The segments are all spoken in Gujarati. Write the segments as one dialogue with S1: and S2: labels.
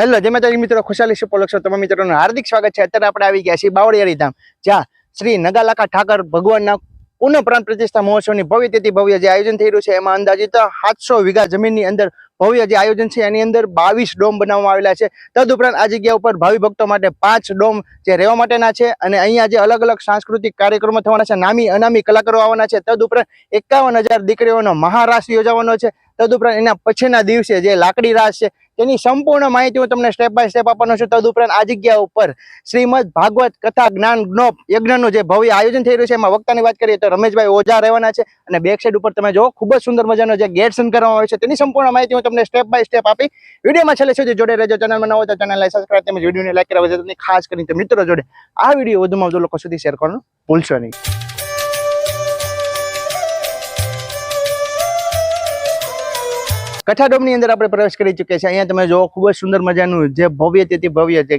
S1: હેલો, જય માતાજી મિત્રો, ખુશાલી સુપોલક્ષો પોલક્ષો તમામ મિત્રોનું હાર્દિક સ્વાગત છે. અત્યારે આપણે આવી ગયા છીએ બાવળિયારી ધામ જ્યાં શ્રી નગાલાકા ઠાકર ભગવાનના પુનઃ પ્રતિષ્ઠા મહોત્સવની ભવ્ય તેથી ભવ્ય જે આયોજન થઈ રહ્યું છે, એમાં અંદાજિત સાતસો વીઘા જમીનની અંદર ભવ્ય જે આયોજન છે, એની અંદર બાવીસ ડોમ બનાવવામાં આવેલા છે. તદુપરાંત આ જગ્યા ઉપર ભાવિ ભક્તો માટે પાંચ ડોમ જે રહેવા માટેના છે અને અહીંયા જે અલગ અલગ સાંસ્કૃતિક કાર્યક્રમો થવાના છે, નામી અનામી કલાકારો આવવાના છે. તદુપરાંત એકાવન હજાર દીકરીઓનો મહારાસ યોજાવાનો છે. તદુપરાંત એના પછીના દિવસે જે લાકડી રાસ છે તેની સંપૂર્ણ માહિતી હું તમને સ્ટેપ બાય સ્ટેપ આપવાનો છું. તદુપરાંત આ જગ્યા ઉપર શ્રીમદ ભાગવત કથા જ્ઞાન જ્ઞોપ યજ્ઞનું જે ભવ્ય આયોજન થઈ રહ્યું છે, એમાં વક્તાની વાત કરીએ તો રમેશભાઈ ઓઝા રહેવાના છે અને બેક સાઈડ ઉપર તમે જો ખૂબ જ સુંદર મજાનો જે ગેટ સન કરવામાં આવે છે, તેની સંપૂર્ણ માહિતી હું તમને સ્ટેપ બાય સ્ટેપ આપી. વિડીયોમાં છેલ્લે સુધી જોડે રહેજો ચેનલમાં ન હોય તો ચેનલને સબસ્ક્રાઈબ તેમજ વિડીયોને લાઈક કરવા તમને ખાસ કરીને મિત્રો જોડે આ વીડિયો વધુમાં વધુ લોકો સુધી શેર કરવાનું ભૂલશો નહીં. કઠા ડોમની અંદર આપણે પ્રવેશ કરી ચૂક્યા છીએ. અહીંયા તમે જો ખૂબ જ સુંદર મજાનું જે ભવ્ય તેથી ભવ્ય જે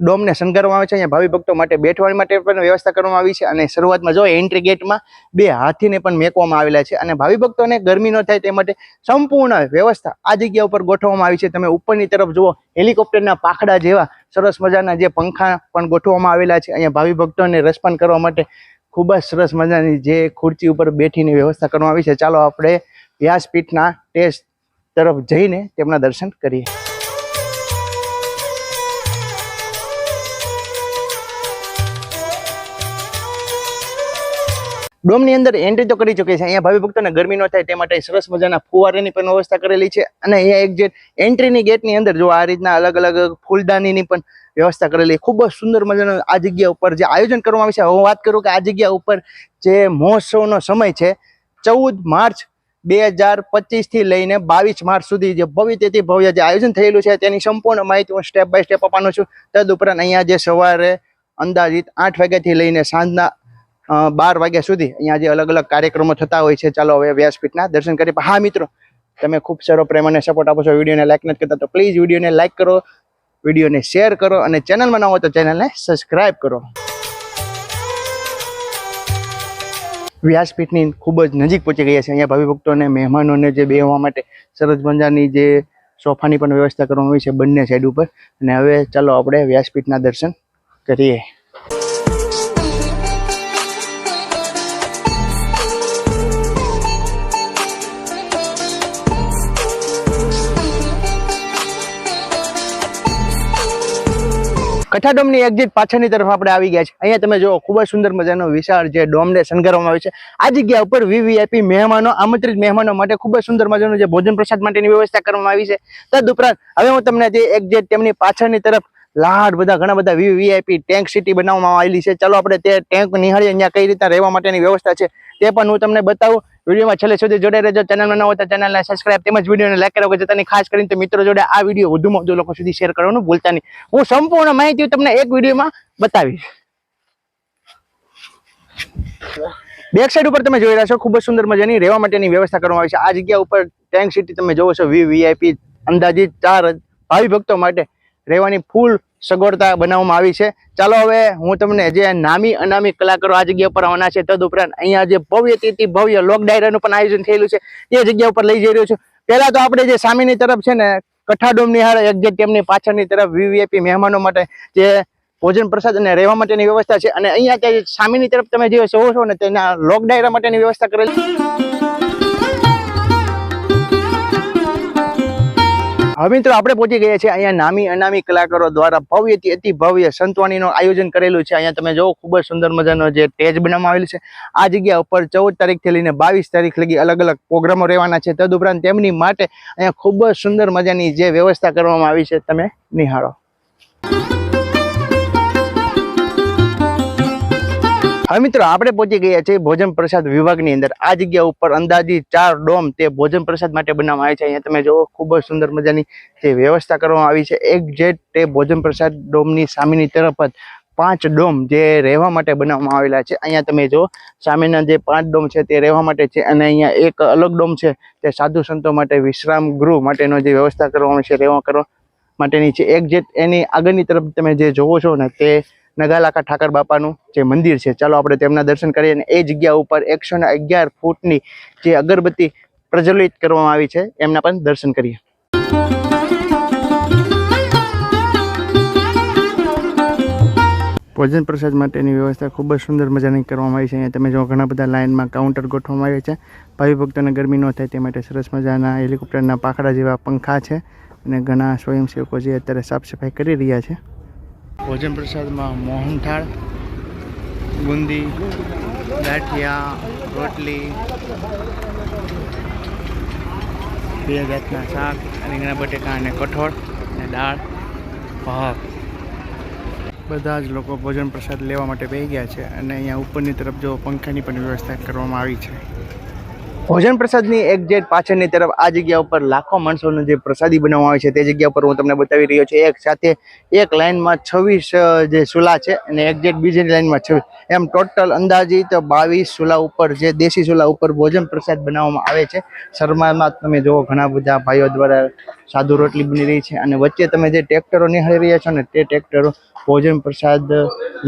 S1: ડોમને શણગારવામાં આવે છે. અહીંયા ભાવિ ભક્તો માટે બેઠવાની માટે પણ વ્યવસ્થા કરવામાં આવી છે. અને શરૂઆતમાં જો એન્ટ્રી ગેટમાં બે હાથીને પણ મેકવામાં આવેલા છે. અને ભાવિ ભક્તોને ગરમી ન થાય તે માટે સંપૂર્ણ વ્યવસ્થા આ જગ્યા ઉપર ગોઠવવામાં આવી છે. તમે ઉપરની તરફ જુઓ, હેલિકોપ્ટરના પાખડા જેવા સરસ મજાના જે પંખા પણ ગોઠવવામાં આવેલા છે. અહીંયા ભાવિ ભક્તોને રસપાન કરવા માટે ખૂબ જ સરસ મજાની જે ખુરચી ઉપર બેઠીની વ્યવસ્થા કરવામાં આવી છે. ચાલો આપણે વ્યાસપીઠના ટેસ્ટ તરફ જઈને તેમના દર્શન કરીએ. ડોમની અંદર એન્ટ્રી તો કરી ચૂકી છે. અહીંયા ભાવિ ભક્તોને ગરમી ન થાય તે માટે સરસ મજાના ફુવારાની પણ વ્યવસ્થા કરેલી છે. અને અહીંયા એક જે એન્ટ્રીની ગેટની અંદર જો આ રીતના અલગ અલગ ફૂલદાનીની પણ વ્યવસ્થા કરેલી. ખૂબ જ સુંદર મજાનું આ જગ્યા ઉપર જે આયોજન કરવામાં આવે છે. હું વાત કરું કે આ જગ્યા ઉપર જે મહોત્સવનો સમય છે, ચૌદ માર્ચ બે હજારથી લઈને બાવીસ માર્ચ સુધી જે ભવ્ય ભવ્ય જે આયોજન થયેલું છે તેની સંપૂર્ણ માહિતી હું સ્ટેપ બાય સ્ટેપ આપવાનો છું. તદુપરાંત અહીંયા જે સવારે અંદાજિત આઠ વાગ્યાથી લઈને સાંજના બાર વાગ્યા સુધી અહીંયા જે અલગ અલગ કાર્યક્રમો થતા હોય છે. ચાલો હવે વ્યાસપીઠના દર્શન કરીએ. હા, મિત્રો, તમે ખૂબ સારો પ્રેમ અને સપોર્ટ આપો છો. વિડીયોને લાઇક નથી કરતા તો પ્લીઝ વિડીયોને લાઇક કરો. વિડીયોને શેર કરો અને ચેનલમાં ન હોય તો ચેનલને સબસ્ક્રાઇબ કરો. વ્યાસપીઠની ખૂબ જ નજીક પહોંચી ગયા છે. અહીંયા ભાવિ ભક્તોને મહેમાનોને જે બેહવા માટે સરસ મજાની જે સોફાની પણ વ્યવસ્થા કરવામાં આવી છે બંને સાઈડ ઉપર. અને હવે ચાલો આપણે વ્યાસપીઠના દર્શન કરીએ. કઠા ડોમની એક્ઝિટ પાછળની તરફ આપણે આવી ગયા છે. અહીંયા તમે જો ખૂબ જ સુંદર મજાનો વિશાળ જે ડોમને શણગારવામાં આવે છે. આ જગ્યા ઉપર વીવીઆઈપી મહેમાનો, આમંત્રિત મહેમાનો માટે ખૂબ જ સુંદર મજાનું જે ભોજન પ્રસાદ માટેની વ્યવસ્થા કરવામાં આવી છે. તદુપરાંત, હવે હું તમને જે એક્ઝેટ તેમની પાછળની તરફ લાડ બધા, ઘણા બધા વીવીઆઈપી ટેન્ક સિટી બનાવવામાં આવેલી છે. ચાલો આપણે તે ટેન્ક નિહાળીએ અહીંયા કઈ રીતના રહેવા માટેની વ્યવસ્થા છે તે પણ હું તમને બતાવું. વિડીયોમાં છેલ્લે સુધી જોડે રહેજો. ચેનલમાં ન હોય તો ચેનલને સબસ્ક્રાઈબ તેમજ વિડીયોને લાઈક કરવા જતાની ખાસ કરીને મિત્રો જોડે આ વીડિયો વધુમાં વધુ લોકો સુધી શેર કરવાનું ભૂલતા નહીં. હું સંપૂર્ણ માહિતી તમને એક વિડીયોમાં બતાવીશ. બેક સાઈડ ઉપર તમે જોઈ રહ્યા છો, ખૂબ જ સુંદર મજાની રહેવા માટેની વ્યવસ્થા કરવામાં આવી છે. આ જગ્યા ઉપર ટેન્ક સિટી તમે જોવો છો વી વીઆઈપી અંદાજિત ચાર ભાવિ ભક્તો માટે રહેવાની ફૂલ સગવડતા બનાવવામાં આવી છે. ચાલો હવે હું તમને જે નામી અનામી કલાકારો આ જગ્યા ઉપર આવવાના છે તદુપરાંત અહીંયા જે ભવ્ય તેથી ભવ્ય લોક ડાયરાનું પણ આયોજન થયેલું છે તે જગ્યા ઉપર લઈ જઈ રહ્યો છું. પહેલાં તો આપણે જે સામેની તરફ છે ને, કઠાડોમ નિહાળ એક્ઝેક્ટ તેમની પાછળની તરફ વીવીઆઈપી મહેમાનો માટે જે ભોજન પ્રસાદ અને રહેવા માટેની વ્યવસ્થા છે. અને અહીંયા જે સામેની તરફ તમે જે છો ને, તેના લોક ડાયરા માટેની વ્યવસ્થા કરેલી હવે મિત્રો આપણે પહોંચી ગયા છે અહીંયા નામી અનામી કલાકારો દ્વારા ભવ્યથી અતિ ભવ્ય સંતવાણીનું આયોજન કરેલું છે. અહીંયા તમે જોવો, ખૂબ જ સુંદર મજાનો જે સ્ટેજ બનાવવામાં આવેલું છે. આ જગ્યા ઉપર ચૌદ તારીખથી લઈને બાવીસ તારીખ લગી અલગ અલગ પ્રોગ્રામો રહેવાના છે. તદુપરાંત તેમની માટે અહીંયા ખૂબ જ સુંદર મજાની જે વ્યવસ્થા કરવામાં આવી છે. તમે નિહાળો. હવે મિત્રો, આપણે પહોંચી ગયા છે ભોજન પ્રસાદ વિભાગની અંદર. આ જગ્યા ઉપર અંદાજી ચાર ડોમ તે ભોજન પ્રસાદ માટે બનાવવામાં આવે છે. અહીંયા તમે જુઓ, ખૂબ જ સુંદર મજાની જે વ્યવસ્થા કરવામાં આવી છે. એક જેટ તે ભોજન પ્રસાદ ડોમની સામેની તરફ જ પાંચ ડોમ જે રહેવા માટે બનાવવામાં આવેલા છે. અહીંયા તમે જો સામેના જે પાંચ ડોમ છે તે રહેવા માટે છે અને અહીંયા એક અલગ ડોમ છે તે સાધુ સંતો માટે, વિશ્રામ ગૃહ માટેનો જે વ્યવસ્થા કરવામાં છે, રહેવા કરવા માટેની છે. એક જેટ એની આગળની તરફ તમે જે જોવો છો ને તે નગાલાકા ઠાકર બાપાનું જે મંદિર છે. ચાલો આપણે તેમના દર્શન કરીએ અને એ જગ્યા ઉપર એકસો ને અગિયાર ફૂટની જે અગરબત્તી પ્રજ્વલિત કરવામાં આવી છે, એમના પણ દર્શન કરીએ. ભોજન પ્રસાદ માટેની વ્યવસ્થા ખૂબ જ સુંદર મજાની કરવામાં આવી છે. અહીંયા તમે જો ઘણા બધા લાઇનમાં કાઉન્ટર ગોઠવવામાં આવ્યા છે. ભાવિ ભક્તોને ગરમી ન થાય તે માટે સરસ મજાના હેલિકોપ્ટરના પાખડા જેવા પંખા છે અને ઘણા સ્વયંસેવકો જે અત્યારે સાફ સફાઈ કરી રહ્યા છે. ભોજન પ્રસાદમાં મોહનથાળ, બુંદી, ગાંઠિયા, રોટલી, બે જાતના શાક રીંગણા બટેકા અને કઠોળ અને દાળ, ભાત. બધા જ લોકો ભોજન પ્રસાદ લેવા માટે બેસી ગયા છે અને અહીંયા ઉપરની તરફ જો પંખાની પણ વ્યવસ્થા કરવામાં આવી છે. ભોજન પ્રસાદની એક જે પાછળની તરફ આ જગ્યા ઉપર લાખો માણસોનું જે પ્રસાદી બનાવવામાં આવે છે તે જગ્યા ઉપર હું તમને બતાવી રહ્યો છું. એક સાથે એક લાઇનમાં છવ્વીસ જે સુલા છે અને એક્ઝેક્ટ બીજી લાઇનમાં છવ્વીસ. એમ ટોટલ અંદાજિત બાવીસ સુલા ઉપર, જે દેશી સુલા ઉપર ભોજન પ્રસાદ બનાવવામાં આવે છે. શર્મામાં તમે જુઓ, ઘણા બધા ભાઈઓ દ્વારા સાદુ રોટલી બની રહી છે અને વચ્ચે તમે જે ટ્રેક્ટરો નિહાળી રહ્યા છો ને તે ટ્રેક્ટરો ભોજન પ્રસાદ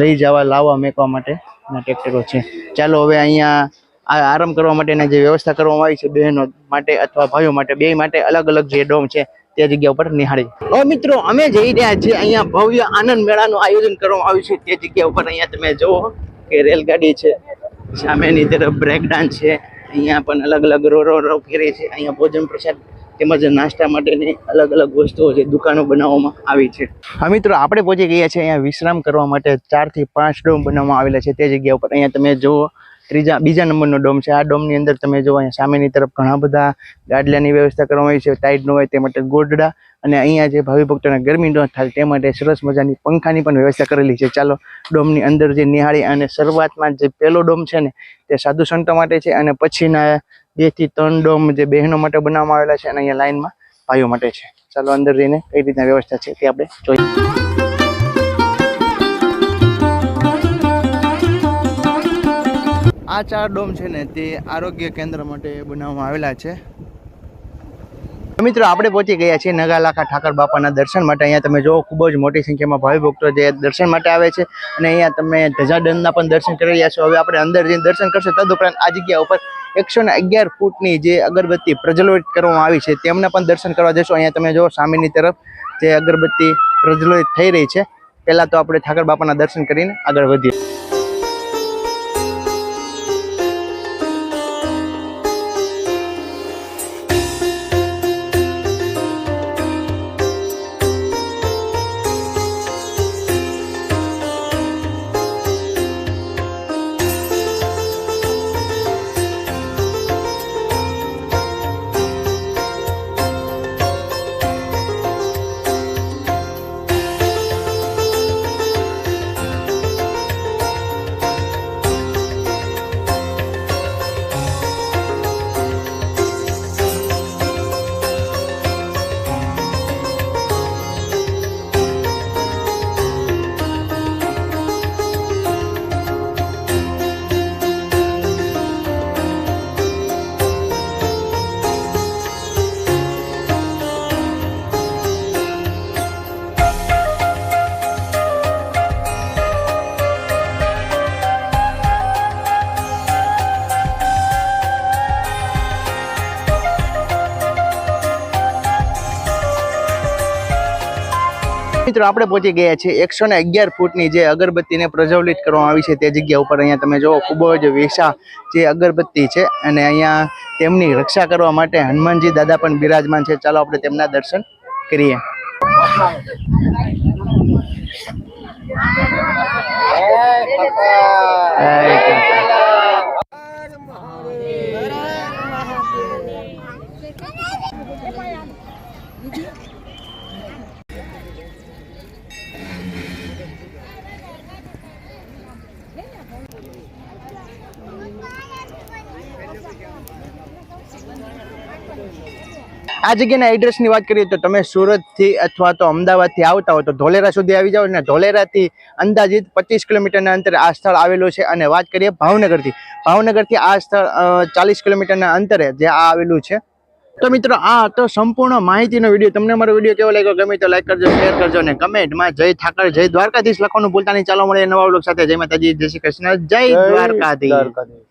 S1: લઈ જવા, લાવવા, મેકવા માટેના ટ્રેક્ટરો છે. ચાલો હવે અહીંયા આ આરામ કરવા માટેના જે વ્યવસ્થા કરવામાં આવી છે બહેનો માટે અથવા ભાઈઓ માટે બે માટે અલગ અલગ જે ડોમ છે તે જગ્યા ઉપર નિહાળી. હવે મિત્રો, અમે જઈ રહ્યા છીએ અહીંયા ભવ્ય આનંદ મેળાનું આયોજન કરવામાં આવ્યું છે. તે જગ્યા ઉપર અહીંયા તમે જુઓ કે રેલગાડી છે, સામેની તરફ બ્રેક ડાન્સ છે. અહીંયા પણ અલગ અલગ રો રો રો ફેરે છે. અહીંયા ભોજન પ્રસાદ તેમજ નાસ્તા માટેની અલગ અલગ વસ્તુઓ છે, દુકાનો બનાવવામાં આવી છે. હા મિત્રો, આપણે પહોંચી ગયા છીએ અહીંયા વિશ્રામ કરવા માટે. ચારથી પાંચ ડોમ બનાવવામાં આવેલા છે. તે જગ્યા ઉપર અહીંયા તમે જુઓ ત્રીજા, બીજા નંબરનો ડોમ છે. આ ડોમની અંદર તમે જુઓ અહીંયા સામેની તરફ ઘણા બધા ગાડલાની વ્યવસ્થા કરવામાં આવી છે. ટાઈટ હોય તે માટે ગોડડા અને અહીંયા જે ભાવિ ભક્તોને ગરમી ન થાય તે માટે સરસ મજાની પંખાની પણ વ્યવસ્થા કરેલી છે. ચાલો, ડોમની અંદર જે નિહાળી અને શરૂઆતમાં જે પહેલો ડોમ છે ને, તે સાધુ સંતો માટે છે અને પછીના બેથી ત્રણ ડોમ જે બહેનો માટે બનાવવામાં આવેલા છે અને અહીંયા લાઇનમાં ભાઈઓ માટે છે. ચાલો, અંદર જઈને કઈ રીતના વ્યવસ્થા છે તે આપણે જોઈએ આ ચાર ડોમ છે ને તે આરોગ્ય કેન્દ્ર માટે બનાવવામાં આવેલા છે. મિત્રો, આપણે પહોંચી ગયા છીએ નગાલાખા ઠાકર બાપાના દર્શન માટે. અહીંયા તમે જો ખૂબ જ મોટી સંખ્યામાં ભાવિ ભક્તો જે દર્શન માટે આવે છે. અને અહીંયા તમે ધજાદંડના પણ દર્શન કરી રહ્યા છો. હવે આપણે અંદર જઈને દર્શન કરશું. તદુપરાંત આ જગ્યા ઉપર એકસો ને અગિયાર ફૂટની જે અગરબત્તી પ્રજ્વલિત કરવામાં આવી છે, તેમના પણ દર્શન કરવા જશો અહીંયા તમે જો સામેની તરફ જે અગરબત્તી પ્રજ્વલિત થઈ રહી છે. પહેલાં તો આપણે ઠાકર બાપાના દર્શન કરીને આગળ વધીએ. મિત્રો આપણે પહોંચી ગયા છીએ એકસો ને અગિયાર ફૂટની જે અગરબત્તીને પ્રજ્વલિત કરવામાં આવી છે તે જગ્યા ઉપર. અહીંયા તમે જુઓ ખૂબ જ વિશા જે અગરબત્તી છે અને અહીંયા તેમની રક્ષા કરવા માટે હનુમાનજી દાદા પણ બિરાજમાન છે. ચાલો આપણે તેમના દર્શન કરીએ. આ જગ્યાના એડ્રેસની વાત કરીએ તો તમે સુરતથી અથવા તો અમદાવાદથી આવતા હો તો ધોલેરા સુધી આવી જાઓ અને ધોલેરાથી અંદાજિત પચીસ કિલોમીટરના અંતરે આ સ્થળ આવેલું છે. અને વાત કરીએ ભાવનગરથી. ભાવનગરથી આ સ્થળ ચાલીસ કિલોમીટરના અંતરે જે આ આવેલું છે. તો મિત્રો આ તો સંપૂર્ણ માહિતીનો વીડિયો. તમને મારો વીડિયો કેવો લાગ્યો? ગમે તો લાઈક કરજો શેર કરજો અને કમેન્ટમાં જય ઠાકર જય દ્વારકાધીશ. લખવાનું ભૂલતા નહીં. ચાલો મળીએ નવા બ્લોગ સાથે. જય માતાજી જય શ્રી કૃષ્ણ જય દ્વારકાધીશ.